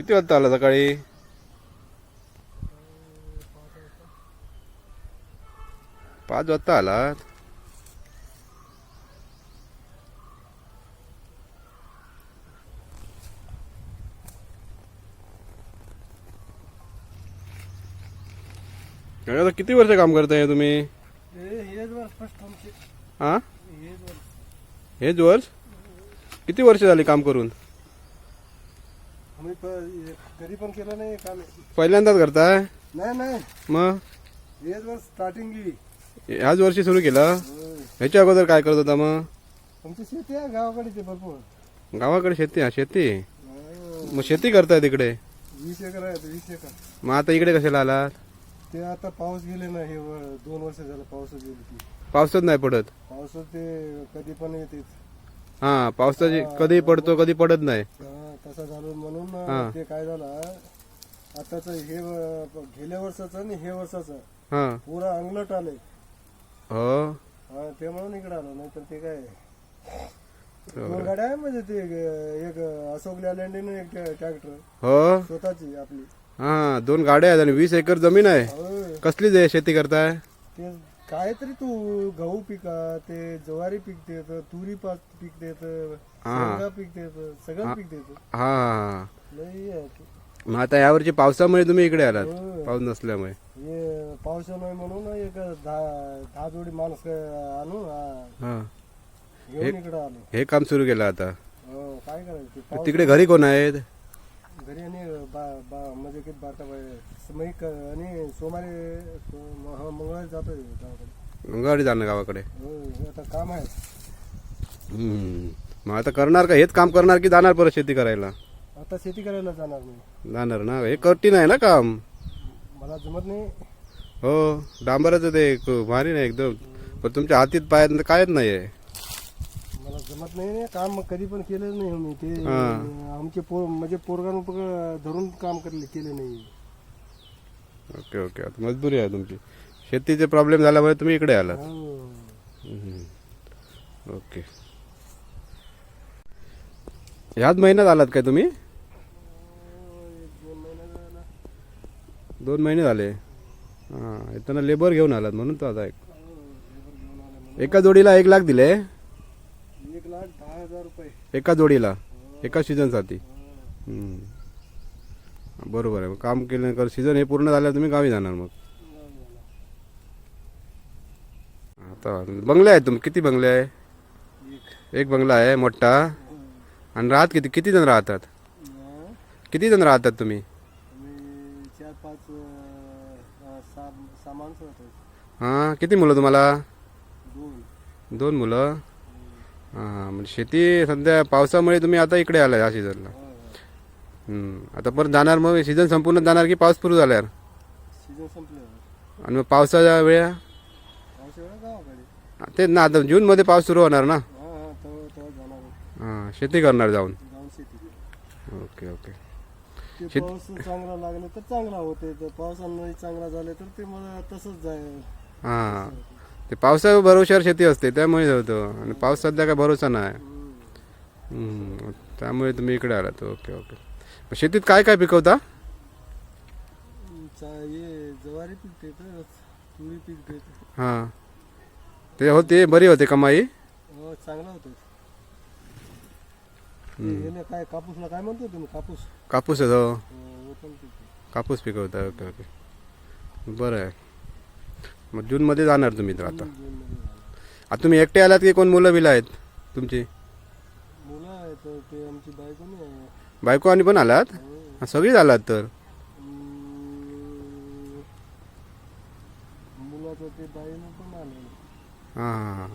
किती वाजता आला सकाळी? पाच वाजता आलात काय आता किती वर्ष काम करताय तुम्ही? हा हेच वर्ष? किती वर्ष झाली काम करून? आम्ही प- कधी पण केलं नाही काम पहिल्यांदाच करताय नाही नाही. मग? हेच वर स्टार्टिंग ह्याच वर्षी सुरू केलं? ह्याच्या अगोदर काय करत होता मग? आमची शेती आहे गावाकडे ते भरपूर. गावाकडे शेती हा शेती? हा, मग शेती करताय तिकडे? वीस एकर आहे वीस एकर. मग आता इकडे कशाला आलात? ते आता पाऊस गेले ना हे वर- दोन वर्ष झालं पाऊस गेली ती. पावसात नाही पडत? पाऊस ते कधी पण येते हा पावसाची कधी पडतो कधी पडत नाही. तसं झालं म्हणून. ते काय झालं आताच हे गेल्या वर्षाचं आणि हे वर्षाचं पुरा अंगलट आलंय. हो. ते म्हणून इकडे आलो नाही तर ते काय? दोन गाड्या आहे म्हणजे ते एक अशोक लँड एक ट्रॅक्टर. हो. स्वतःची आपली. हा दोन गाड्या आहेत आणि वीस एकर जमीन आहे. कसली शेती करताय? काहीतरी तू गहू पिका ते ज्वारी पिकते तर तुरी पाक पिकते तर हा. शेंगा पिकते तर सगळं पिकते तर हा हा लई आहे ते. मग आता यावरची पावसामुळे तुम्ही इकडे आलात होय. पाऊस नसल्यामुळे. हे नाही म्हणून एक दहा दहा जोडी माणूस आणून हा, हा. घेऊन इकडे आलो. हे काम सुरू केलं आता. हो काय करायचं? ते पाऊस तिकडे घरी कोण आहेत? घरी आणि बा बा म्हणजे किती बारका बाय आणि सोमवारी सो- हा, मंगळवारी जातोय गावाकडे. गंगावाडी जाणं गावाकडे? हो हे आता काम आहे. हम्म. मग आता करणार का? हेच काम करणार की जाणार परत शेती करायला? आता शेती करायला जाणार मी. जाणार ना? हे कठीण आहे ना काम. मला जमत नाही. हो डांबराचं ते क- भारी नाही एकदम. पण तुमच्या हातीत पायात कायच नाही आहे मला जमत नाही काम मग कधी पण केलं नाही मी. ते हा. आमचे पोर म्हणजे पोरगान धरून काम करले केले नाही. Okay okay. आता मजबुरी आहे तुमची. शेतीचे प्रॉब्लेम झाल्यामुळे तुम्ही इकडे आलात. हो. हम्म. ओके. ह्याच महिन्यात आलात काय तुम्ही? दोन महिने झाले. हां येताना लेबर घेऊन आलात म्हणून तो आता एक. एका जोडीला एक लाख दिले. एक लाख दहा हजार रुपये. एका जोडीला. एका सीझनसाठी हम्म. बरोबर आहे. मग काम केल्यानंतर सीझन हे पूर्ण झाल्यावर तुम्ही गावी जाणार मग? आता बंगले आहेत तुम्ही. किती बंगले आहे? एक बंगला आहे मोठा. आणि राहत किती? किती जण राहतात? किती जण राहतात तुम्ही? चार पाच सामान हां किती मुलं तुम्हाला? दोन. मुलं? हां म्हणजे शेती सध्या पावसामुळे तुम्ही आता इकडे आला या सीझनला हम्म. आता परत जाणार मग सीझन संपूर्ण जाणार की पाऊस सुरू झाल्यावर? सीझन आणि मग पावसाच्या वेळा? पावसाळ्यात गावाकडे ते ना आता जूनमध्ये पाऊस सुरू होणार ना? हा हा तेव्हा तेव्हा जाणार आहे. हां शेती करणार जाऊन. जाऊन शेती ओके ओके. ते शेत- पाऊस चांगला लागला तर चांगला होते तर पावसानं चांगला झाले तर ते मला तसंच जाय हां. ते पावसा भरोश्यावर शेती असते त्यामुळे होतं. आणि पाऊस सध्या काय भरोसा नाही. हम्म. त्यामुळे तुम्ही इकडे आलात. Okay okay. शेतीत काय काय पिकवता? चा- हे ज्वारी तुरी पिकते तर. हां. ते होते बरी होते कमाई हो चांगला होतो. काय कापूसला काय म्हणतो तुम्ही कापूस? कापूस आहे तो हो, पण पिकते. कापूस पिकवता ओके ओके. बरं आहे. मग जूनमध्ये जाणार तुम्ही तर आता. जूनमध्ये झालं. आता तुम्ही एकटे आलात की कोण मुलं बिलं आहेत तुमची? मुलं आहेत ते आमची बायको नाही आहे. बायको आणि पण आलात? सगळीच आलात तर? हां हां.